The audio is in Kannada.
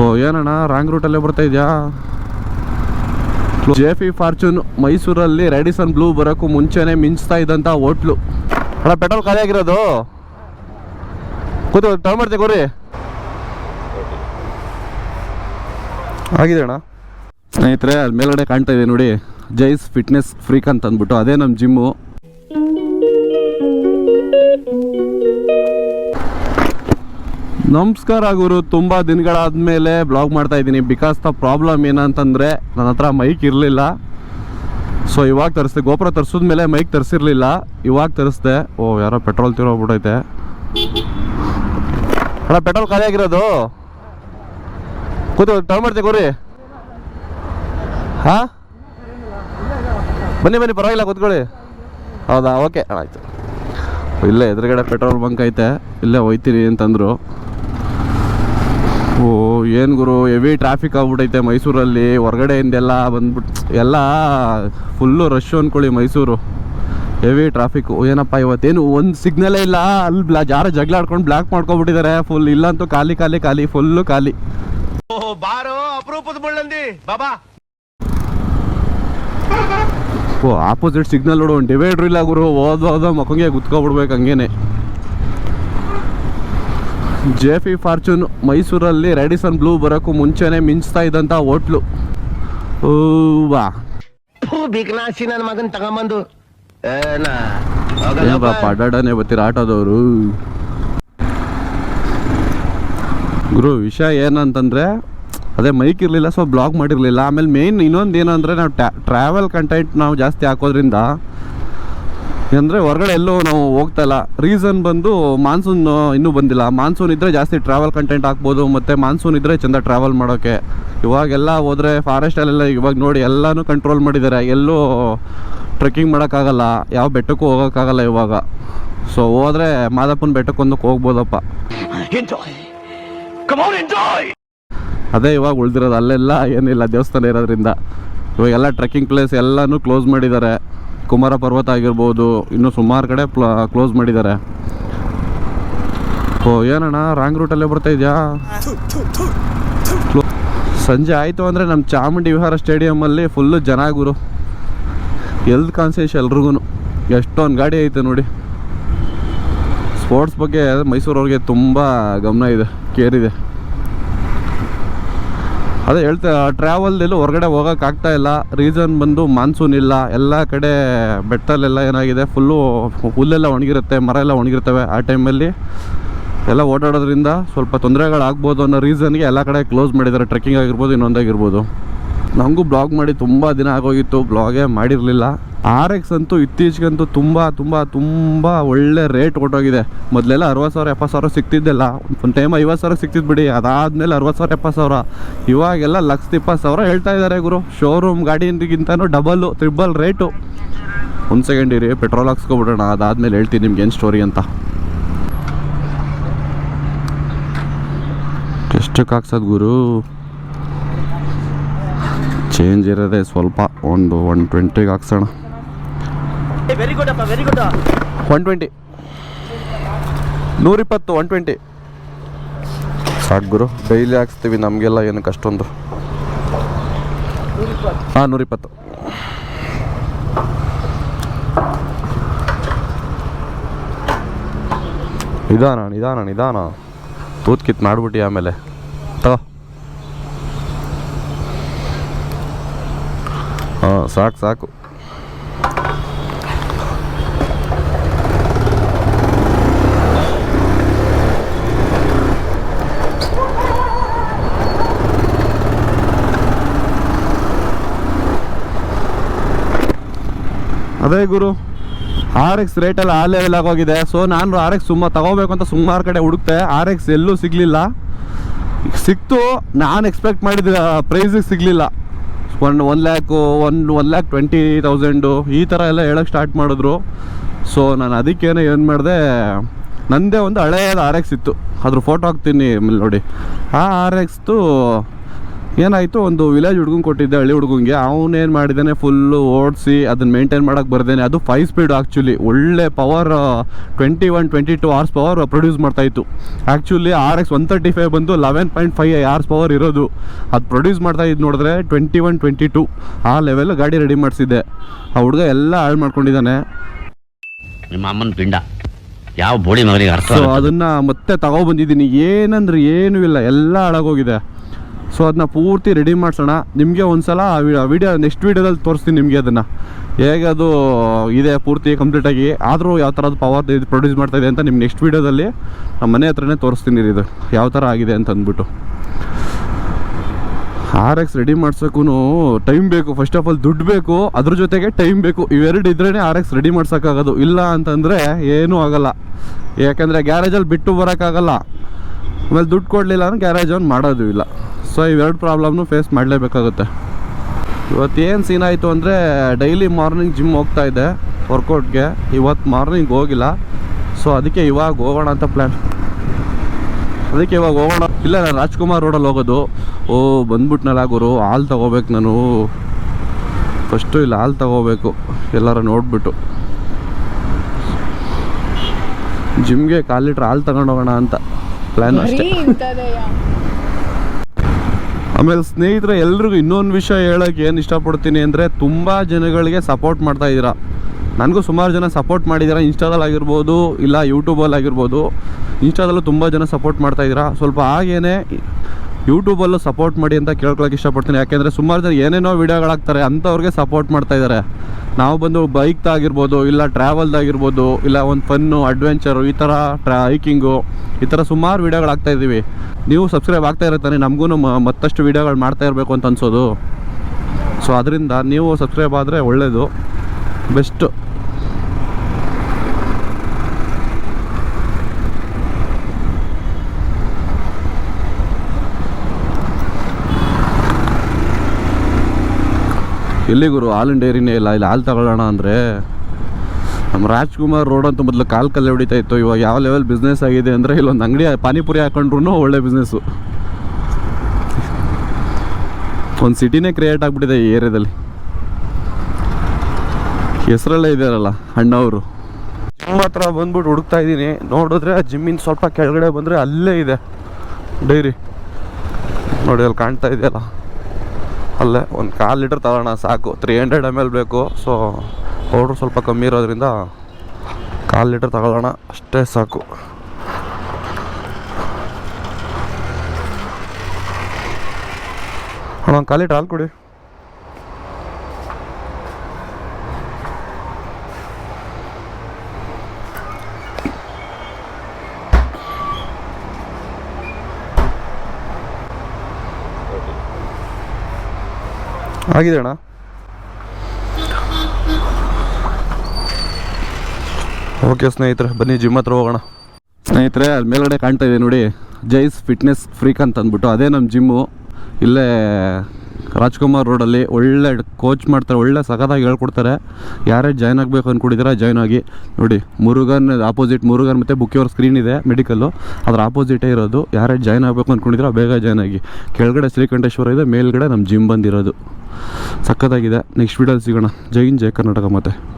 ಓ ಏನಣ್ಣ? ರಾಂಗ್ ರೂಟಲ್ಲೇ ಬರ್ತಾ ಇದೆಯಾ? ಜೆ ಪಿ ಫಾರ್ಚೂನ್ ಮೈಸೂರಲ್ಲಿ ರೆಡಿಸನ್ ಬ್ಲೂ ಬರೋಕ್ಕೂ ಮುಂಚೆನೆ ಮಿಂಚ್ತಾ ಇದ್ದಂಥ ಹೋಟ್ಲು. ಅಣ್ಣ ಪೆಟ್ರೋಲ್ ಖಾಲಿ ಆಗಿರೋದು. ಕೂತು ಟರ್ನ್ ಮಾಡ್ತೀವಿ ಕೊರಿ ಆಗಿದೆ ಅಣ್ಣ. ಸ್ನೇಹಿತರೆ ಅಲ್ಲಿ ಮೇಲ್ಗಡೆ ಕಾಣ್ತಾ ಇದೆ ನೋಡಿ ಜೈಸ್ ಫಿಟ್ನೆಸ್ ಫ್ರೀಕ್ ಅಂತ ಅಂದ್ಬಿಟ್ಟು ಅದೇ ನಮ್ಮ ಜಿಮ್ಮು ನಮಸ್ಕಾರ ಗುರು, ತುಂಬ ದಿನಗಳಾದ್ಮೇಲೆ ಬ್ಲಾಗ್ ಮಾಡ್ತಾ ಇದ್ದೀನಿ. ಬಿಕಾಸ್ ದ ಪ್ರಾಬ್ಲಮ್ ಏನಂತಂದರೆ, ನನ್ನ ಹತ್ರ ಮೈಕ್ ಇರಲಿಲ್ಲ. ಸೊ ಇವಾಗ ತರಿಸ್ದೆ. ಗೋಪುರ ತರಿಸಿದ್ಮೇಲೆ ಮೈಕ್ ತರಿಸಿರ್ಲಿಲ್ಲ. ಇವಾಗ ತರಿಸ್ದೆ. ಓ, ಯಾರೋ ಪೆಟ್ರೋಲ್ ತಿರೋಗ್ಬಿಟ್ಟೈತೆ ಅಣ್ಣ ಪೆಟ್ರೋಲ್ ಖಾಲಿ ಆಗಿರೋದು? ಕೂತು ಮಾಡ್ತೀವಿ ಕೋರಿ ಹಾಂ? ಬನ್ನಿ ಬನ್ನಿ, ಪರವಾಗಿಲ್ಲ, ಕೂತ್ಕೊಳ್ಳಿ. ಹೌದಾ? ಓಕೆ ಆಯ್ತು. ಇಲ್ಲೇ ಎದುರುಗಡೆ ಪೆಟ್ರೋಲ್ ಬಂಕ್ ಐತೆ. ಇಲ್ಲೇ ಹೋಯ್ತೀನಿ ಅಂತಂದರು. ಓ ಏನು ಗುರು ಹೆವಿ ಟ್ರಾಫಿಕ್ ಆಗ್ಬಿಟ್ಟೈತೆ ಮೈಸೂರಲ್ಲಿ. ಹೊರಗಡೆಯಿಂದೆಲ್ಲ ಬಂದ್ಬಿಟ್ಟು ಎಲ್ಲ ಫುಲ್ಲು ರಶ್ ಅಂದ್ಕೊಳ್ಳಿ ಮೈಸೂರು. ಹೆವಿ ಟ್ರಾಫಿಕ್ಕು ಏನಪ್ಪ ಇವತ್ತೇನು ಒಂದು ಸಿಗ್ನಲೇ ಇಲ್ಲ. ಅಲ್ಲಿ ಬ್ಲಾ ಜಾರ ಜಗಳ ಆಡ್ಕೊಂಡು ಬ್ಲಾಕ್ ಮಾಡ್ಕೊಬಿಟ್ಟಿದ್ದಾರೆ ಫುಲ್ ಇಲ್ಲಂತೂ ಖಾಲಿ ಖಾಲಿ ಖಾಲಿ ಫುಲ್ಲು ಖಾಲಿ. ಓ ಬಾರೋ ಅಪರೂಪದ ಬಾಬಾ. ಓ ಆಪೋಸಿಟ್ ಸಿಗ್ನಲ್ ನೋಡು ಡಿವೈಡ್ರ್ ಇಲ್ಲ ಗುರು. ಓದೋದ ಓದೋ ಮಕ್ಕಂಗೆ ಗುತ್ಕೊಬಿಡ್ಬೇಕು ಹಂಗೇನೆ. ಜೆ ಪಿ ಫಾರ್ಚೂನ್ ಮೈಸೂರಲ್ಲಿ ರೆಡಿಸನ್ ಬ್ಲೂ ಬರೋಕ್ಕೂ ಮುಂಚೆನೆ ಮಿಂಚ್ತಾ ಇದ್ದಂಥ ಹೋಟ್ಲು. ಓ ವಾ. ಬಿಕನಾಸಿ ನನ್ನ ಮಗನ್ ತಗೊಂಬಂದು. ಅಡ್ಡಾಡನೆ ಬರ್ತೀರ ಆಟೋದವರು? ಗುರು ವಿಷಯ ಏನಂತಂದ್ರೆ ಅದೇ ಮೈಕ್ ಇರಲಿಲ್ಲ ಸೊ ಬ್ಲಾಗ್ ಮಾಡಿರಲಿಲ್ಲ. ಆಮೇಲೆ ಮೇಯ್ನ್ ಇನ್ನೊಂದು ಏನು ಅಂದರೆ ನಾವು ಟ್ರಾವೆಲ್ ಕಂಟೆಂಟ್ ನಾವು ಜಾಸ್ತಿ ಹಾಕೋದ್ರಿಂದ ಅಂದರೆ ಹೊರಗಡೆ ಎಲ್ಲೂ ನಾವು ಹೋಗ್ತಾ ಇಲ್ಲ. ರೀಸನ್ ಬಂದು ಮಾನ್ಸೂನ್ ಇನ್ನೂ ಬಂದಿಲ್ಲ. ಮಾನ್ಸೂನ್ ಇದ್ದರೆ ಜಾಸ್ತಿ ಟ್ರಾವೆಲ್ ಕಂಟೆಂಟ್ ಹಾಕ್ಬೋದು ಮತ್ತು ಮಾನ್ಸೂನ್ ಇದ್ದರೆ ಚೆಂದ ಟ್ರಾವೆಲ್ ಮಾಡೋಕ್ಕೆ ಇವಾಗೆಲ್ಲ ಹೋದರೆ ಫಾರೆಸ್ಟಲ್ಲೆಲ್ಲ ಇವಾಗ ನೋಡಿ ಎಲ್ಲನೂ ಕಂಟ್ರೋಲ್ ಮಾಡಿದ್ದಾರೆ. ಎಲ್ಲೂ ಟ್ರೆಕ್ಕಿಂಗ್ ಮಾಡೋಕ್ಕಾಗಲ್ಲ. ಯಾವ ಬೆಟ್ಟಕ್ಕೂ ಹೋಗೋಕ್ಕಾಗಲ್ಲ ಇವಾಗ. ಸೊ ಹೋದರೆ ಮಾದಪ್ಪನ ಬೆಟ್ಟಕ್ಕೊಂದಕ್ಕೆ ಹೋಗ್ಬೋದಪ್ಪ. ಅದೇ ಇವಾಗ ಉಳಿದಿರೋದು. ಅಲ್ಲೆಲ್ಲ ಏನಿಲ್ಲ ದೇವಸ್ಥಾನ ಇರೋದ್ರಿಂದ. ಇವಾಗೆಲ್ಲ ಟ್ರೆಕ್ಕಿಂಗ್ ಪ್ಲೇಸ್ ಎಲ್ಲನೂ ಕ್ಲೋಸ್ ಮಾಡಿದ್ದಾರೆ. ಕುಮಾರ ಪರ್ವತ ಆಗಿರ್ಬೋದು, ಇನ್ನೂ ಸುಮಾರು ಕಡೆ ಕ್ಲೋಸ್ ಮಾಡಿದ್ದಾರೆ. ಓ, ಏನಣ್ಣ ರಾಂಗ್ ರೂಟಲ್ಲೇ ಬರ್ತಾ ಇದೆಯಾ? ಸಂಜೆ ಆಯಿತು ಅಂದರೆ ನಮ್ಮ ಚಾಮುಂಡಿ ವಿಹಾರ ಸ್ಟೇಡಿಯಮಲ್ಲಿ ಫುಲ್ಲು ಜನ ಗುರು ಎಲ್ತ್ ಕಾನ್ಸಿಯಸ್ ಎಲ್ರಿಗೂ ಎಷ್ಟೊಂದು ಗಾಡಿ ಐತೆ ನೋಡಿ. ಸ್ಪೋರ್ಟ್ಸ್ ಬಗ್ಗೆ ಮೈಸೂರವ್ರಿಗೆ ತುಂಬ ಗಮನ ಇದೆ, ಕೇರ್ ಇದೆ. ಅದೇ ಹೇಳ್ತಾ ಟ್ರಾವೆಲ್ ಎಲ್ಲೂ ಹೊರಗಡೆ ಹೋಗೋಕ್ಕಾಗ್ತಾ ಇಲ್ಲ. ರೀಸನ್ ಬಂದು ಮಾನ್ಸೂನ್ ಇಲ್ಲ. ಎಲ್ಲ ಕಡೆ ಬೆಟ್ಟದಲ್ಲೆಲ್ಲ ಏನಾಗಿದೆ? ಫುಲ್ಲು ಹುಲ್ಲೆಲ್ಲ ಒಣಗಿರುತ್ತೆ ಮರ ಎಲ್ಲ ಒಣಗಿರ್ತವೆ ಆ ಟೈಮಲ್ಲಿ ಎಲ್ಲ ಓಡಾಡೋದ್ರಿಂದ ಸ್ವಲ್ಪ ತೊಂದರೆಗಳಾಗ್ಬೋದು ಅನ್ನೋ ರೀಸನ್ಗೆ ಎಲ್ಲ ಕಡೆ ಕ್ಲೋಸ್ ಮಾಡಿದ್ದಾರೆ. ಟ್ರೆಕ್ಕಿಂಗ್ ಆಗಿರ್ಬೋದು, ಇನ್ನೊಂದಾಗಿರ್ಬೋದು. ನನಗೂ ಬ್ಲಾಗ್ ಮಾಡಿ ತುಂಬ ದಿನ ಆಗೋಗಿತ್ತು, ಬ್ಲಾಗೇ ಮಾಡಿರಲಿಲ್ಲ. ಆರ್ ಎಕ್ಸ್ ಅಂತೂ ಇತ್ತೀಚೆಗಂತೂ ತುಂಬ ತುಂಬ ತುಂಬ ಒಳ್ಳೆ ರೇಟ್ ಕೊಟ್ಟೋಗಿದೆ. ಮೊದಲೆಲ್ಲ ಅರವತ್ತು ಸಾವಿರ, ಎಪ್ಪತ್ತು ಸಾವಿರ ಸಿಗ್ತಿದ್ದೆಲ್ಲ. ಒಂದು ಟೈಮ್ ಐವತ್ತು ಸಾವಿರ ಸಿಗ್ತಿದ್ದು ಬಿಡಿ, ಅದಾದಮೇಲೆ ಅರವತ್ತು ಸಾವಿರ, ಎಪ್ಪತ್ತು ಸಾವಿರ. ಇವಾಗೆಲ್ಲ ಲಕ್ಷದ ಇಪ್ಪತ್ತು ಸಾವಿರ ಹೇಳ್ತಾ ಇದ್ದಾರೆ ಗುರು. ಶೋರೂಮ್ ಗಾಡಿಗಿಂತನೂ ಡಬಲ್ಲು ತ್ರಿಬಲ್ ರೇಟು ಒಂದು ಸೆಕೆಂಡ್ ಇರಿ ಪೆಟ್ರೋಲ್ ಹಾಕ್ಸ್ಕೊಬಿಡೋಣ. ಅದಾದಮೇಲೆ ಹೇಳ್ತೀನಿ ನಿಮ್ಗೆ ಏನು ಸ್ಟೋರಿ ಅಂತ. ಎಷ್ಟಕ್ಕೆ ಹಾಕ್ಸೋದು ಗುರು? ಚೇಂಜ್ ಇರೋದೇ ಸ್ವಲ್ಪ ಒಂದು ಒನ್ ಟ್ವೆಂಟಿಗೆ ಹಾಕ್ಸೋಣ. ವೆರಿ ಗುಡ್ ಅಪ್ಪ ವೆರಿ ಗುಡ್ ಒನ್ ಟ್ವೆಂಟಿ ನೂರಿಪ್ಪತ್ತು ಒನ್ ಟ್ವೆಂಟಿ ಸಾಕು ಗುರು ಡೈಲಿ ಹಾಕ್ಸ್ತೀವಿ ನಮಗೆಲ್ಲ ಏನಕ್ಕೆ ಅಷ್ಟೊಂದು ಹಾಂ ನೂರಿಪ್ಪತ್ತು. ನಿಧಾನ ನಿಧಾನ ನಿಧಾನ. ತೂತ್ ಕಿತ್ ಮಾಡ್ಬಿಟ್ಟು ಆಮೇಲೆ. ತಗೋ. ಹಾಂ, ಸಾಕು ಸಾಕು. ಅದೇ ಗುರು ಆರ್ ಎಕ್ಸ್ ರೇಟೆಲ್ಲ ಆ ಲೆವೆಲ್ ಆಗೋಗಿದೆ ಸೊ ನಾನು ಆರ್ ಎಕ್ಸ್ ಸುಮ್ಮ ತಗೋಬೇಕು ಅಂತ ಸುಮಾರು ಕಡೆ ಹುಡುಕ್ತೆ. ಆರ್ ಎಕ್ಸ್ ಎಲ್ಲೂ ಸಿಗಲಿಲ್ಲ. ಸಿಕ್ತು, ನಾನು ಎಕ್ಸ್ಪೆಕ್ಟ್ ಮಾಡಿದ ಪ್ರೈಸಿಗೆ ಸಿಗಲಿಲ್ಲ. One one lakh one one lakh twenty thousand ಈ ಥರ ಎಲ್ಲ ಹೇಳೋಕ್ಕೆ ಸ್ಟಾರ್ಟ್ ಮಾಡಿದ್ರು. ಸೊ ನಾನು ಅದಕ್ಕೇನೆ ಏನು ಮಾಡಿದೆ, ನಂದೇ ಒಂದು ಹಳೆಯದು ಆರ್ ಎಕ್ಸ್ ಇತ್ತು. ಅದ್ರ ಫೋಟೋ ಹಾಕ್ತೀನಿ ನೋಡಿ. ಆ ಆರ್ ಎಕ್ಸ್ದು ಏನಾಯಿತು? ಒಂದು ವಿಲೇಜ್ ಹುಡ್ಗಂಗೆ ಕೊಟ್ಟಿದ್ದೆ ಹಳ್ಳಿ ಹುಡ್ಗಂಗೆ ಅವನೇನು ಮಾಡಿದ್ದಾನೆ ಫುಲ್ಲು ಓಡಿಸಿ ಅದನ್ನ ಮೇಂಟೈನ್ ಮಾಡೋಕೆ ಬರ್ದೇನೆ. ಅದು ಫೈವ್ ಸ್ಪೀಡ್ ಆ್ಯಕ್ಚುಲಿ ಒಳ್ಳೆ power twenty one twenty two horse power produce ಮಾಡ್ತಾಯಿತ್ತು actually R X one thirty five ಬಂದು eleven point five horse power ಇರೋದು. ಅದು ಪ್ರೊಡ್ಯೂಸ್ ಮಾಡ್ತಾ ಇದ್ದು ನೋಡಿದ್ರೆ ಟ್ವೆಂಟಿ ಒನ್ ಟ್ವೆಂಟಿ ಟು ಆ ಲೆವೆಲ್ ಗಾಡಿ ರೆಡಿ ಮಾಡಿಸಿದ್ದೆ. ಆ ಹುಡುಗ ಎಲ್ಲ ಹಾಳು ಮಾಡ್ಕೊಂಡಿದ್ದಾನೆ ನಿಮ್ಮ ಅಮ್ಮನ ಪಿಂಡ. ಯಾವ ಬೋಡಿ ಮಗನಿಗೆ ಅರ್ಥ ಅದನ್ನು ಅದನ್ನ ಮತ್ತೆ ತಗೊಬಂದಿದ್ದೀನಿ ಏನಂದ್ರೆ ಏನೂ ಇಲ್ಲ. ಎಲ್ಲ ಹಾಳಾಗೋಗಿದೆ. ಸೊ ಅದನ್ನ ಪೂರ್ತಿ ರೆಡಿ ಮಾಡ್ಸೋಣ. ನಿಮಗೆ ಒಂದ್ಸಲ ವಿಡಿಯೋ ನೆಕ್ಸ್ಟ್ ವೀಡಿಯೋದಲ್ಲಿ ತೋರಿಸ್ತೀನಿ ನಿಮಗೆ ಅದನ್ನು. ಹೇಗೆ ಅದು ಇದೆ ಪೂರ್ತಿ ಕಂಪ್ಲೀಟಾಗಿ ಆದರೂ ಯಾವ ಥರದ್ದು ಪವರ್ ಇದು ಪ್ರೊಡ್ಯೂಸ್ ಮಾಡ್ತಾ ಇದೆ ಅಂತ ನಿಮ್ಗೆ ನೆಕ್ಸ್ಟ್ ವೀಡಿಯೋದಲ್ಲಿ ನಮ್ಮ ಮನೆ ಹತ್ರನೇ ತೋರಿಸ್ತೀನಿ ಇದು. ಯಾವ ಥರ ಆಗಿದೆ ಅಂತ ಅಂದ್ಬಿಟ್ಟು. ಆರ್ ಎಕ್ಸ್ ರೆಡಿ ಮಾಡ್ಸೋಕ್ಕೂ ಟೈಮ್ ಬೇಕು. ಫಸ್ಟ್ ಆಫ್ ಆಲ್ ದುಡ್ಡು ಬೇಕು. ಅದ್ರ ಜೊತೆಗೆ ಟೈಮ್ ಬೇಕು. ಇವೆರಡು ಇದ್ರೇ ಆರ್ ಎಕ್ಸ್ ರೆಡಿ ಮಾಡ್ಸೋಕ್ಕಾಗೋದು. ಇಲ್ಲ ಅಂತಂದರೆ ಏನೂ ಆಗೋಲ್ಲ. ಯಾಕಂದರೆ ಗ್ಯಾರೇಜಲ್ಲಿ ಬಿಟ್ಟು ಬರೋಕ್ಕಾಗಲ್ಲ. ಆಮೇಲೆ ದುಡ್ಡು ಕೊಡಲಿಲ್ಲ ಅಂದ್ರೆ ಗ್ಯಾರೇಜ್ ಅವ್ನು ಮಾಡೋದು ಇಲ್ಲ. ಸೊ ಇವೆರಡು ಪ್ರಾಬ್ಲಮ್ನು ಫೇಸ್ ಮಾಡಲೇಬೇಕಾಗುತ್ತೆ. ಇವತ್ತೇನು ಸೀನ್ ಆಯಿತು ಅಂದರೆ ಡೈಲಿ ಮಾರ್ನಿಂಗ್ ಜಿಮ್ ಹೋಗ್ತಾ ಇದ್ದೆ ವರ್ಕೌಟ್ಗೆ ಇವತ್ತು ಮಾರ್ನಿಂಗ್ ಹೋಗಿಲ್ಲ. ಸೊ ಅದಕ್ಕೆ ಇವಾಗ ಹೋಗೋಣ ಅಂತ ಪ್ಲ್ಯಾನ್ ಅದಕ್ಕೆ ಇವಾಗ ಹೋಗೋಣ. ಇಲ್ಲ, ನಾನು ರಾಜ್ಕುಮಾರ್ ರೋಡಲ್ಲಿ ಹೋಗೋದು. ಓ, ಬಂದ್ಬಿಟ್ನಲ್ಲ ಗುರು, ಹಾಲು ತಗೋಬೇಕು ನಾನು. ಫಸ್ಟು ಇಲ್ಲಿ, ಹಾಲು ತಗೋಬೇಕು. ಎಲ್ಲರ ನೋಡ್ಬಿಟ್ಟು. ಜಿಮ್ಗೆ ಕಾಲು ಲೀಟ್ರ್ ಹಾಲು ತಗೊಂಡೋಗೋಣ ಅಂತ. ಪ್ಲ್ಯಾನ್ ಅಷ್ಟೇ. ಆಮೇಲೆ ಸ್ನೇಹಿತರೆ ಎಲ್ರಿಗೂ ಇನ್ನೊಂದು ವಿಷಯ ಹೇಳೋಕೆ ಏನು ಇಷ್ಟಪಡ್ತೀನಿ ಅಂದರೆ ತುಂಬ ಜನಗಳಿಗೆ ಸಪೋರ್ಟ್ ಮಾಡ್ತಾ ಇದ್ದೀರಾ. ನನಗೂ ಸುಮಾರು ಜನ ಸಪೋರ್ಟ್ ಮಾಡಿದ್ದೀರಾ ಇನ್ಸ್ಟಾದಲ್ಲಿ ಆಗಿರ್ಬೋದು ಇಲ್ಲ ಯೂಟ್ಯೂಬಲ್ಲಿ ಆಗಿರ್ಬೋದು. ಇನ್ಸ್ಟಾದಲ್ಲೂ ತುಂಬ ಜನ ಸಪೋರ್ಟ್ ಮಾಡ್ತಾ ಇದ್ದೀರಾ. ಸ್ವಲ್ಪ ಹಾಗೇನೆ ಯೂಟ್ಯೂಬಲ್ಲೂ ಸಪೋರ್ಟ್ ಮಾಡಿ ಅಂತ ಕೇಳ್ಕೊಳಕ್ಕೆ ಇಷ್ಟಪಡ್ತೀನಿ. ಯಾಕೆಂದರೆ ಸುಮಾರು ಜನ ಏನೇನೋ ವೀಡಿಯೋಗಳಾಗ್ತಾರೆ ಅಂಥವ್ರಿಗೆ ಸಪೋರ್ಟ್ ಮಾಡ್ತಾ ಇದ್ದಾರೆ ನಾವು ಬಂದು ಬೈಕ್ದಾಗಿರ್ಬೋದು, ಇಲ್ಲ ಟ್ರಾವೆಲ್ದಾಗಿರ್ಬೋದು, ಇಲ್ಲ ಒಂದು ಫನ್ನು, ಅಡ್ವೆಂಚರು, ಈ ಥರ ಟ್ರಾ, ಹೈಕಿಂಗು, ಈ ಥರ ಸುಮಾರು ವೀಡಿಯೋಗಳಾಗ್ತಾ ಇದ್ದೀವಿ. ನೀವು ಸಬ್ಸ್ಕ್ರೈಬ್ ಆಗ್ತಾ ಇರ್ತಾನೆ ನಮಗೂ ಮತ್ತಷ್ಟು ವೀಡಿಯೋಗಳು ಮಾಡ್ತಾ ಇರಬೇಕು ಅಂತ ಅನ್ಸೋದು. ಸೊ ಅದರಿಂದ ನೀವು ಸಬ್ಸ್ಕ್ರೈಬ್ ಆದರೆ ಒಳ್ಳೆಯದು ಬೆಸ್ಟು. ಎಲ್ಲಿ ಗುರು? ಹಾಲಿನ ಡೈರಿನೇ ಇಲ್ಲ. ಇಲ್ಲಿ ಹಾಲು ತಗೊಳ್ಳೋಣ ಅಂದರೆ ನಮ್ಮ ರಾಜ್ಕುಮಾರ್ ರೋಡ್ ಅಂತ ಮೊದಲು ಕಾಲು ಕಲ್ಲೆ ಹೊಡಿತಾ ಇತ್ತು. ಇವಾಗ ಯಾವ ಲೆವೆಲ್ ಬಿಸ್ನೆಸ್ ಆಗಿದೆ ಅಂದರೆ ಇಲ್ಲೊಂದು ಅಂಗಡಿ ಪಾನಿಪುರಿ ಹಾಕೊಂಡ್ರು ಒಳ್ಳೆ ಬಿಸ್ನೆಸ್ಸು ಒಂದು ಸಿಟಿನೇ ಕ್ರಿಯೇಟ್ ಆಗಿಬಿಟ್ಟಿದೆ ಈ ಏರಿಯಾದಲ್ಲಿ. ಹೆಸರಲ್ಲೇ ಇದಾರಲ್ಲ ಅಣ್ಣವರು. ಜಿಮ್ ಹತ್ರ ಬಂದ್ಬಿಟ್ಟು ಹುಡುಕ್ತಾ ಇದ್ದೀನಿ. ನೋಡಿದ್ರೆ ಜಿಮ್ಮಿನ ಸ್ವಲ್ಪ ಕೆಳಗಡೆ ಬಂದರೆ ಅಲ್ಲೇ ಇದೆ ಡೈರಿ. ನೋಡಿ, ಅಲ್ಲಿ ಕಾಣ್ತಾ ಇದೆಯಲ್ಲ. ಅಲ್ಲೇ ಒಂದು ಕಾಲು ಲೀಟ್ರ್ ತಗೋಣ, ಸಾಕು. ತ್ರೀ ಹಂಡ್ರೆಡ್ ಎಂ ಎಲ್ ಬೇಕು. ಸೊ ಪೌಡ್ರ್ ಸ್ವಲ್ಪ ಕಮ್ಮಿ ಇರೋದ್ರಿಂದ ಕಾಲು ಲೀಟ್ರ್ ತಗೊಳ್ಳೋಣ. ಅಷ್ಟೇ ಸಾಕು. ಒಂದು ಕಾಲು ಲೀಟ್ರ್ ಹಾಲು ಕೊಡಿ. ಆಗಿದೆ ಅಣ್ಣ? ಓಕೆ ಸ್ನೇಹಿತರೆ, ಬನ್ನಿ ಜಿಮ್ ಹತ್ರ ಹೋಗೋಣ. ಸ್ನೇಹಿತರೆ ಅಲ್ಲಿ ಮೇಲ್ಗಡೆ ಕಾಣ್ತಾ ಇದೆ ನೋಡಿ. ಜೈಸ್ ಫಿಟ್ನೆಸ್ ಫ್ರೀಕ್ ಅಂತ ಅಂದ್ಬಿಟ್ಟು. ಅದೇ ನಮ್ಮ ಜಿಮ್ಮು ಇಲ್ಲೇ ರಾಜ್ಕುಮಾರ್ ರೋಡಲ್ಲಿ ಒಳ್ಳೆ ಕೋಚ್ ಮಾಡ್ತಾರೆ, ಒಳ್ಳೆ ಸಖತ್ತಾಗಿ ಹೇಳ್ಕೊಡ್ತಾರೆ. ಯಾರೇ ಜಾಯ್ನ್ ಆಗಬೇಕು ಅಂದ್ಕೊಂಡಿದ್ದೀರಾ ಜಾಯ್ನ್ ಆಗಿ. ನೋಡಿ ಮುರುಗನ್ ಆಪೋಸಿಟ್ ಮುರುಗನ್ ಮತ್ತು ಬುಕ್ಕಿಯವ್ರ ಸ್ಕ್ರೀನ್ ಇದೆ ಮೆಡಿಕಲ್ಲು ಅದರ ಆಪೋಸಿಟೇ ಇರೋದು. ಯಾರೇ ಜಾಯ್ನ್ ಆಗಬೇಕು ಅಂದ್ಕೊಂಡಿದ್ದೀರಾ ಬೇಗ ಜಾಯ್ನ್ ಆಗಿ. ಕೆಳಗಡೆ ಶ್ರೀಕಂಠೇಶ್ವರ ಇದೆ, ಮೇಲ್ಗಡೆ ನಮ್ಮ ಜಿಮ್ ಬಂದಿರೋದು. ಸಖತ್ತಾಗಿದೆ. ನೆಕ್ಸ್ಟ್ ವೀಡಿಯೋಲಿ ಸಿಗೋಣ. ಜೈ ಹಿಂದ್ ಜೈ ಕರ್ನಾಟಕ ಮತ್ತೆ